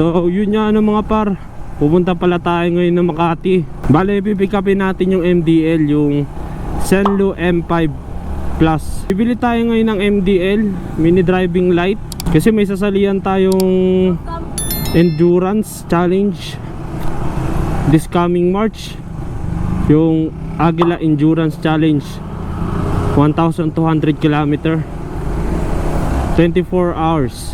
So yun nga ano mga par Pupunta pala tayo ngayon ng Makati. Bale pipick upin natin yung MDL Yung Senlo M5 Plus. Bibili tayo ngayon ng MDL Mini driving light Kasi may sasalihan tayong Endurance Challenge This coming March. Yung Agila Endurance Challenge 1,200 km 24 hours.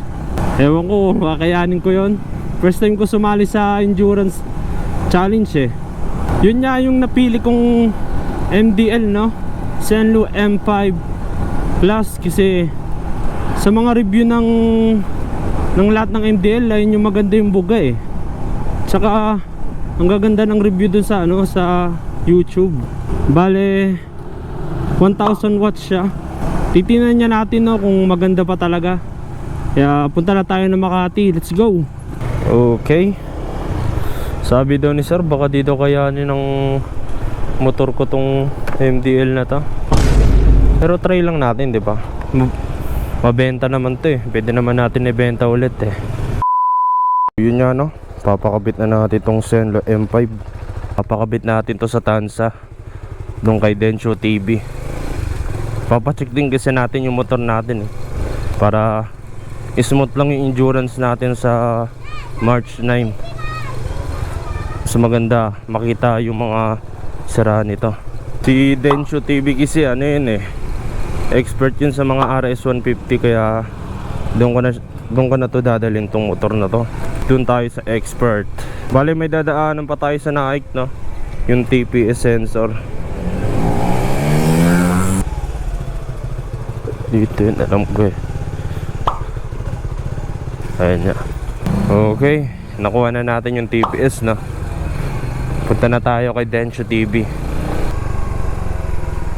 Ewan ko, kakayanin ko yon. First time ko sumali sa endurance challenge eh. Yun nga yung napili kong MDL no? Senlo M5 Plus kasi sa mga review ng ng lahat ng MDL ayun yung maganda yung buga eh. Tsaka ang gaganda ng review dun sa ano sa YouTube. Bale 1000 watts siya. Titingnan niya natin no kung maganda pa talaga. Kaya punta na tayo ng Makati. Let's go. Okay. Sabi daw ni sir baka dito kayanin ng motor ko tong MDL na to. Pero try lang natin, 'di ba? Mabenta naman 'to eh. Pwede naman natin ibenta ulit eh. Yun nga no. Papakabit na natin tong Senlo M5. Papakabit natin to sa Tansa. Doon kay Densho TV. Papacheck din kasi natin yung motor natin eh. Para smooth lang yung endurance natin sa March 9 mas maganda makita yung mga sira nito. Si Densho TV kasi ano yun eh. Expert yun sa mga RS150 kaya doon ko na doon ko na to dadalhin tong motor na to. Doon tayo sa expert. Bale may dadaanan pa tayo sa Nike no? Yung TPS sensor. Dito yun alam ko eh. Ayan niya. Okay. Nakuha na natin yung TPS, no? Punta na tayo kay Densho TV.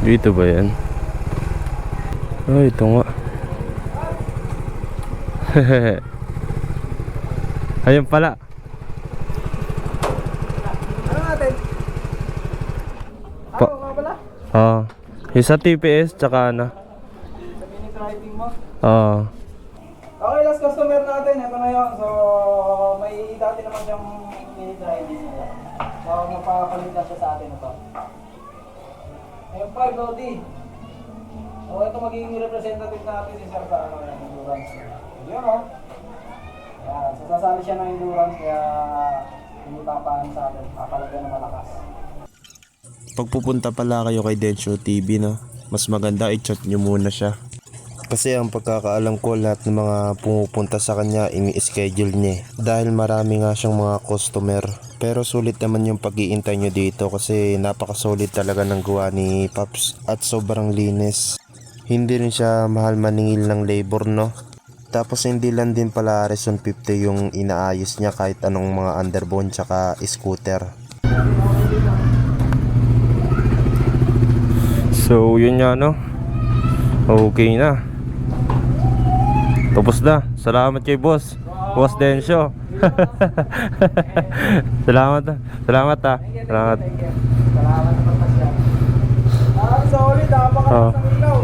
Dito ba yan? Ay, ito nga. Ayun pala. Ano? Pa- nga pala? Ah. yung sa TPS, tsaka ano. Sa mini driving mo. Ah. Okay, last customer natin. Ito na yun. So, may dati naman siyang mini driving. So, mapapalit na siya sa atin ito. M5 Lodi. So, ito magiging representative natin si Sir sa ano, endurance. Yun o. Yan. So, sasali siya ng endurance kaya hindi papaan sa atin. Papalaga na malakas. pagpupunta pala kayo kay Densho TV no, mas maganda i-chat nyo muna siya. Kasi ang pagkakaalam ko lahat ng mga pumupunta sa kanya ini-schedule niya eh. Dahil marami nga siyang mga customer. Pero sulit naman yung pag-iintay nyo dito kasi napakasulit talaga ng gawa ni Paps at sobrang linis. Hindi rin siya mahal maningil ng labor no. Tapos hindi lang din pala Harrison 50 yung inaayos niya kahit anong mga underbone tsaka scooter. So, yun nga, no? Okay na. Tapos na. Salamat kay boss. Boss Densyo. Salamat. ah. Salamat ah. Salamat. Salamat sa pagpasya. Ah, solid. Napakalakas Oo. ng ilaw.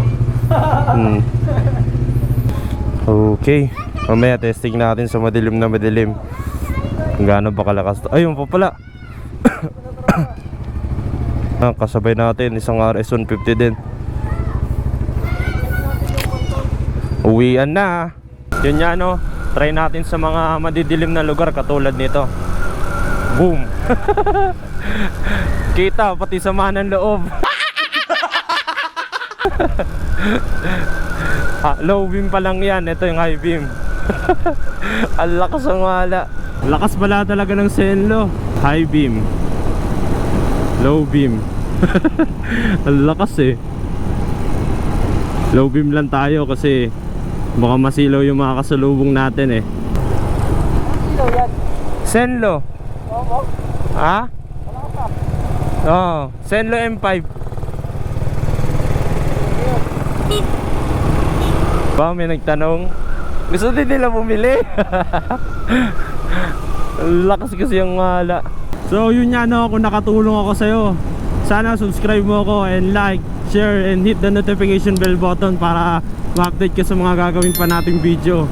Hmm. Okay. Mamaya testing natin sa madilim na madilim. Kung gaano ba kalakas. Ayun pa pala. ah, kasabay natin isang RS150 din. Uwian na. Yun nga no. Try natin sa mga madidilim na lugar katulad nito. Boom. Kita pati sama ng loob. Ah, low beam pa lang yan. Ito yung high beam. Ang lakas ang wala. Lakas pala talaga ng Senlo. High beam. Low beam. Ang lakas eh. Low beam lang tayo kasi baka masilaw yung mga kasalubong natin eh. Ilaw yan. Senlo. Oo. Ha? Wala ka pa. Oo. Senlo M5. Ba, may nagtanong. Gusto din nila bumili. Lakas kasi yung wala. So yun nga no, kung nakatulong ako sa'yo. Sana subscribe mo ako and like, share and hit the notification bell button para ma-update ka sa mga gagawin pa nating video.